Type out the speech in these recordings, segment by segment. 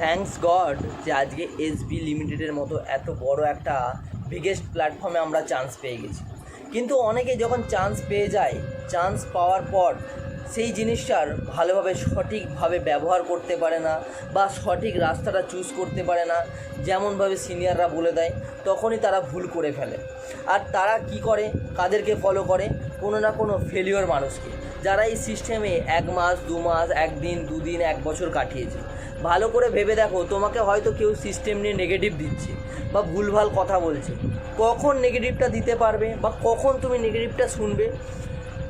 Thanks god যে আজকে SB লিমিটেডের মতো এত বড় একটা বিগেস্ট প্ল্যাটফর্মে আমরা চান্স পেয়ে গেছি। কিন্তু অনেকে যখন চান্স পেয়ে যায় চান্স পাওয়ার পর সেই জিনিসটার ভালোভাবে সঠিকভাবে ব্যবহার করতে পারে না বা সঠিক রাস্তাটা চুজ করতে পারে না। যেমনভাবে সিনিয়ররা বলে দেয়, তখনই তারা ভুল করে ফেলে। আর তারা কি করে? কাদেরকে ফলো করে? কোনো না কোনো ফেলিওর মানুষকে। যারা এই সিস্টেমে এক মাস, দু মাস, একদিন, দুদিন, এক বছর কাটিয়েছে। ভালো করে ভেবে দেখো, তোমাকে হয়তো কেউ সিস্টেম নিয়ে নেগেটিভ দিচ্ছে বা ভুলভাল কথা বলছে। কখন নেগেটিভটা দিতে পারবে বা কখন তুমি নেগেটিভটা শুনবে?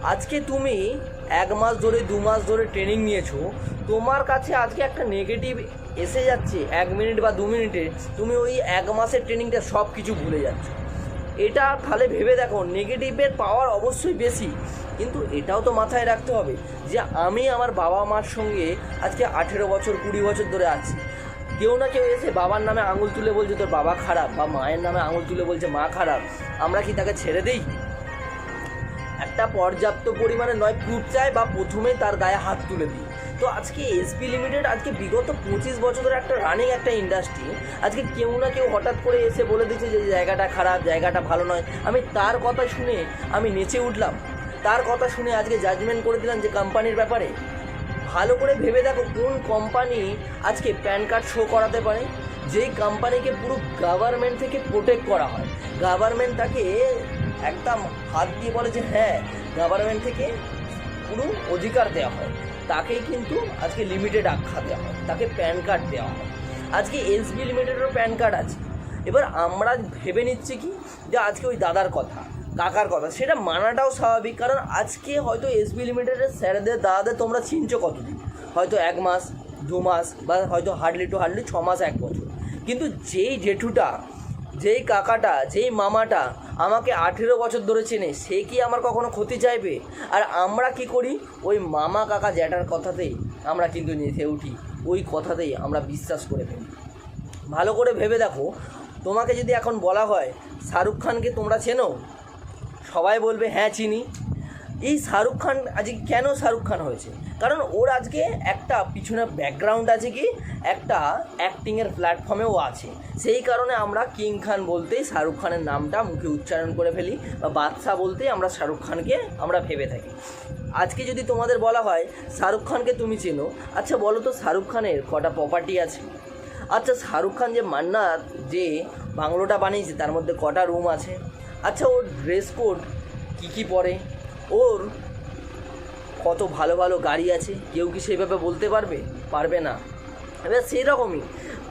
আজকে তুমি এক মাস ধরে, দু মাস ধরে ট্রেনিং নিয়েছো। তোমার কাছে আজকে একটা নেগেটিভ এসে যাচ্ছে, এক মিনিট বা দু মিনিটে তুমি ওই এক মাসের ট্রেনিংটা সব কিছু ভুলে যাচ্ছ। এটা তাহলে ভেবে দেখো নেগেটিভের পাওয়ার অবশ্যই বেশি। কিন্তু এটাও তো মাথায় রাখতে হবে যে, আমি আমার বাবা মার সঙ্গে আজকে আঠেরো বছর, কুড়ি বছর ধরে আছি। কেউ না কেউ এসে বাবার নামে আঙুল তুলে বলছে, তোর বাবা খারাপ বা মায়ের নামে আঙুল তুলে বলছে, মা খারাপ আমরা কি তাকে ছেড়ে দিই? একটা পর্যাপ্ত পরিমাণে নয় প্রুফ চায় বা প্রথমে তার গায়ে হাত তুলে দিই। তো আজকে এসপি লিমিটেড আজকে বিগত পঁচিশ বছর ধরে একটা রানিং একটা ইন্ডাস্ট্রি আজকে কেউ না কেউ হঠাৎ করে এসে বলে দিচ্ছে যে জায়গাটা খারাপ, জায়গাটা ভালো নয়। আমি তার কথা শুনে আমি নেচে উঠলাম। তার কথা শুনে আজকে জাজমেন্ট করে দিলাম যে কোম্পানির ব্যাপারে। ভালো করে ভেবে দেখো কোন কোম্পানি আজকে প্যান কার্ড শো করাতে পারে, যেই কোম্পানিকে পুরো গভর্নমেন্ট থেকে প্রোটেক্ট করা হয়। গভর্নমেন্ট তাকে একদম হাত দিয়ে বলে যে হ্যাঁ গভর্নমেন্ট থেকে পুরো অধিকার দেওয়া হয়। তাকেই কিন্তু আজকে লিমিটেড আখ্যা দেওয়া হয়। তাকে প্যান কার্ড দেওয়া হয়। আজকে এসবি লিমিটেডেরও প্যান কার্ড আছে। এবার আমরা ভেবে নিচ্ছি কি? যে আজকে ওই দাদার কথা, কাকার কথা, সেটা মানাটাও স্বাভাবিক। কারণ আজকে হয়তো এসবি লিমিটেডের স্যারদের দাদাদের তোমরা চিনছো কতদিন? হয়তো এক মাস, দু মাস, বা হয়তো হার্ডলি টু হার্ডলি ছ মাস, এক বছর। কিন্তু যেই জেঠুটা যেই কাকাটা, যেই মামাটা আমাকে আঠেরো বছর ধরে চেনে, সে কি আমার কখনো ক্ষতি চাইবে? আর আমরা কি করি? ওই মামা কাকা জ্যাটার কথাতেই আমরা কিন্তু নেচে উঠি। ওই কথাতেই আমরা বিশ্বাস করে ফেলি। ভালো করে ভেবে দেখো। তোমাকে যদি এখন বলা হয়, শাহরুখ খানকে তোমরা চেনো? সবাই বলবে হ্যাঁ চিনি। এই শাহরুখ খান আজকে কেন শাহরুখ খান হয়েছে? কারণ ওর আজকে একটা পিছনে ব্যাকগ্রাউন্ড আছে কি? একটা অ্যাক্টিংয়ের প্ল্যাটফর্মেও আছে। সেই কারণে আমরা কিং খান বলতেই শাহরুখ খানের নামটা মুখে উচ্চারণ করে ফেলি বা বাদশাহ বলতেই আমরা শাহরুখ খানকে আমরা ভেবে থাকি। আজকে যদি তোমাদের বলা হয়, শাহরুখ খানকে তুমি চেনো আচ্ছা বলো তো শাহরুখ খানের কটা প্রপার্টি আছে? আচ্ছা শাহরুখ খান যে মান্নাত, যে বাংলোটা বানিয়েছে, তার মধ্যে কটা রুম আছে? আচ্ছা ওর ড্রেস কোড কী কী পরে? ওর কত ভালো ভালো গাড়ি আছে, কেউ কি সেইভাবে বলতে পারবে? পারবে না। এবার সেই রকমই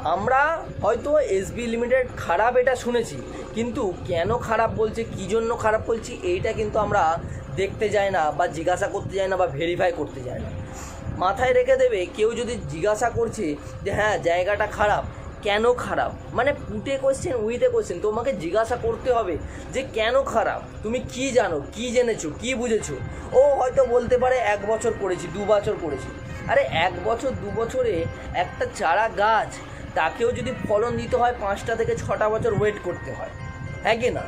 আমরা হয়তো এসবি লিমিটেড খারাপ এটা শুনেছি, কিন্তু কেন খারাপ বলছে, কী জন্য খারাপ বলছি, এইটা কিন্তু আমরা দেখতে যাই না, বা জিজ্ঞাসা করতে যাই না, বা ভেরিফাই করতে যাই না। মাথায় রেখে দেবে, কেউ যদি জিজ্ঞাসা করছে যে হ্যাঁ জায়গাটা খারাপ কেন খারাপ? মানে পুটে কোয়েশ্চেন উইথে কোয়েশ্চেন তোমাকে জিজ্ঞাসা করতে হবে যে কেন খারাপ? তুমি কি জানো? কি জেনেছো? কি বুঝেছ? ও হয়তো বলতে পারে এক বছর করেছি দু বছর করেছি আরে এক বছর, দু বছরে একটা চারা গাছ, তাকেও যদি ফলন দিতে হয় পাঁচটা থেকে ছটা বছর ওয়েট করতে হয়। হ্যাঁ কি না?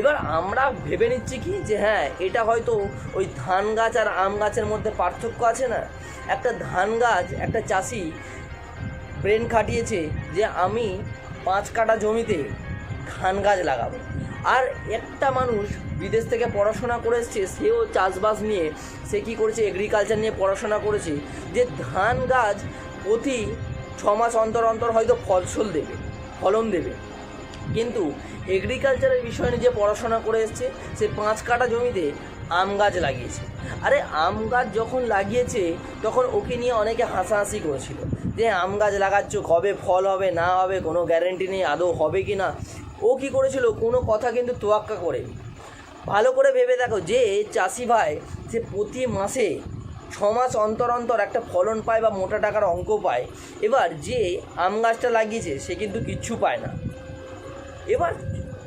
এবার আমরা ভেবে নিচ্ছি কি যে হ্যাঁ এটা হয়তো ওই ধান গাছ আর আম গাছের মধ্যে পার্থক্য আছে না? একটা ধান গাছ, একটা চাষি ব্রেন খাটিয়েছে যে আমি পাঁচ কাটা জমিতে ধান গাছ লাগাবো। আর একটা মানুষ বিদেশ থেকে পড়াশোনা করে এসছে, সেও চাষবাস নিয়ে, সে কী করেছে এগ্রিকালচার নিয়ে পড়াশোনা করেছে, যে ধান গাছ প্রতি ছ মাস অন্তর অন্তর হয়তো ফসল দেবে, ফলন দেবে। কিন্তু এগ্রিকালচারের বিষয় নিয়ে যে পড়াশোনা করে এসছে, সে পাঁচ কাটা জমিতে আম গাছ লাগিয়েছে। আরে আম গাছ যখন লাগিয়েছে, তখন ওকে নিয়ে অনেকে হাসাহাসি করেছিল। যে আম গাছ লাগাচ্ছ, কবে ফল হবে, না হবে, কোনো গ্যারেন্টি নেই, আদৌ হবে কি না? ও কি করেছিল? কোনো কথা কিন্তু তোয়াক্কা করেনি। ভালো করে ভেবে দেখো, যে চাষি ভাই, সে প্রতি মাসে ছ মাস অন্তর অন্তর একটা ফলন পায় বা মোটা টাকার অঙ্ক পায়। এবার যে আম গাছটা লাগিয়েছে, সে কিন্তু কিচ্ছু পায় না। এবার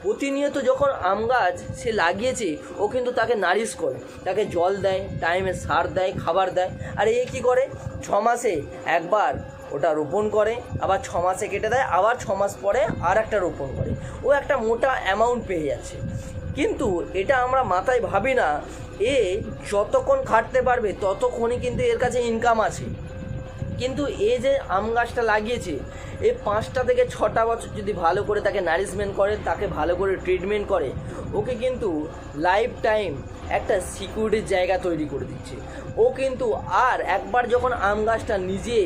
প্রতিনিয়ত যখন আম গাছ সে লাগিয়েছে, ও কিন্তু তাকে নারিশ করে। তাকে জল দেয় টাইমে সার দেয়, খাবার দেয়। আর এ কী করে? ছ মাসে একবার ওটা রোপণ করে, আবার ছ মাসে কেটে দেয়, আবার ছ মাস পরে আর একটা রোপণ করে। ও একটা মোটা অ্যামাউন্ট পেয়ে যাচ্ছে। কিন্তু এটা আমরা মাথায় ভাবি না, এ যতক্ষণ খাটতে পারবে, ততক্ষণই কিন্তু এর কাছে ইনকাম আছে। কিন্তু এ যে আম গাছটা লাগিয়েছে, এ পাঁচটা থেকে ছটা বছর যদি ভালো করে তাকে নারিশমেন্ট করে, তাকে ভালো করে ট্রিটমেন্ট করে, ওকে কিন্তু লাইফ টাইম একটা সিকিউরিটির জায়গা তৈরি করে দিচ্ছে। ও কিন্তু আর একবার যখন আম গাছটা নিজে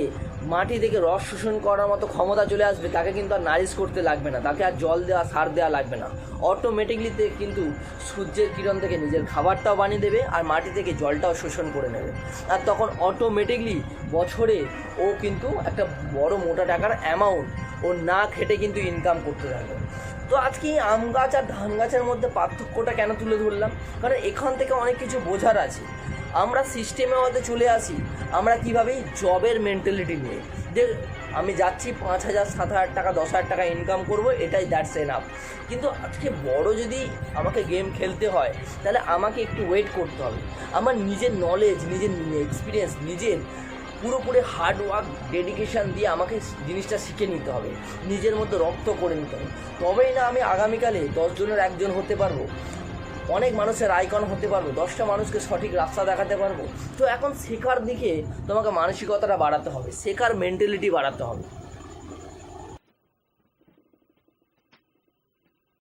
মাটি থেকে রস শোষণ করার মতো ক্ষমতা চলে আসবে, তাকে কিন্তু আর নারিশ করতে লাগবে না, তাকে আর জল দেওয়া সার দেওয়া লাগবে না। অটোমেটিকলি কিন্তু সূর্যের কিরণ থেকে নিজের খাবারটাও বানিয়ে দেবে আর মাটি থেকে জলটাও শোষণ করে নেবে। আর তখন অটোমেটিকলি বছরে ও কিন্তু একটা বড় মোটা টাকার অ্যামাউন্ট ও না খেটে কিন্তু ইনকাম করতে থাকবে। তো আজকে আম গাছ আর ধান গাছের মধ্যে পার্থক্যটা কেন তুলে ধরলাম? কারণ এখান থেকে অনেক কিছু বোঝার আছে। আমরা সিস্টেমের মধ্যে চলে আসি আমরা কীভাবে জবের মেন্টালিটি নিয়ে? যে আমি যাচ্ছি পাঁচ হাজার, সাত হাজার টাকা, দশ হাজার টাকা ইনকাম করব, এটাই দ্যাটস এনাফ কিন্তু আজকে বড় যদি আমাকে গেম খেলতে হয়, তাহলে আমাকে একটু ওয়েট করতে হবে। আমার নিজের নলেজ নিজের এক্সপিরিয়েন্স নিজের পুরোপুরি হার্ড ওয়ার্ক ডেডিকেশান দিয়ে আমাকে জিনিসটা শিখে নিতে হবে। নিজের মধ্যে রক্ত করে নিতে হবে। তবেই না আমি আগামীকালে দশজনের একজন হতে পারব। অনেক মানুষের আইকন হতে পারব, দশটা মানুষকে সঠিক রাস্তা দেখাতে পারব। তো এখন শেখার দিকে তোমাকে মানসিকতাটা বাড়াতে হবে, শেখার মেন্টালিটি বাড়াতে হবে।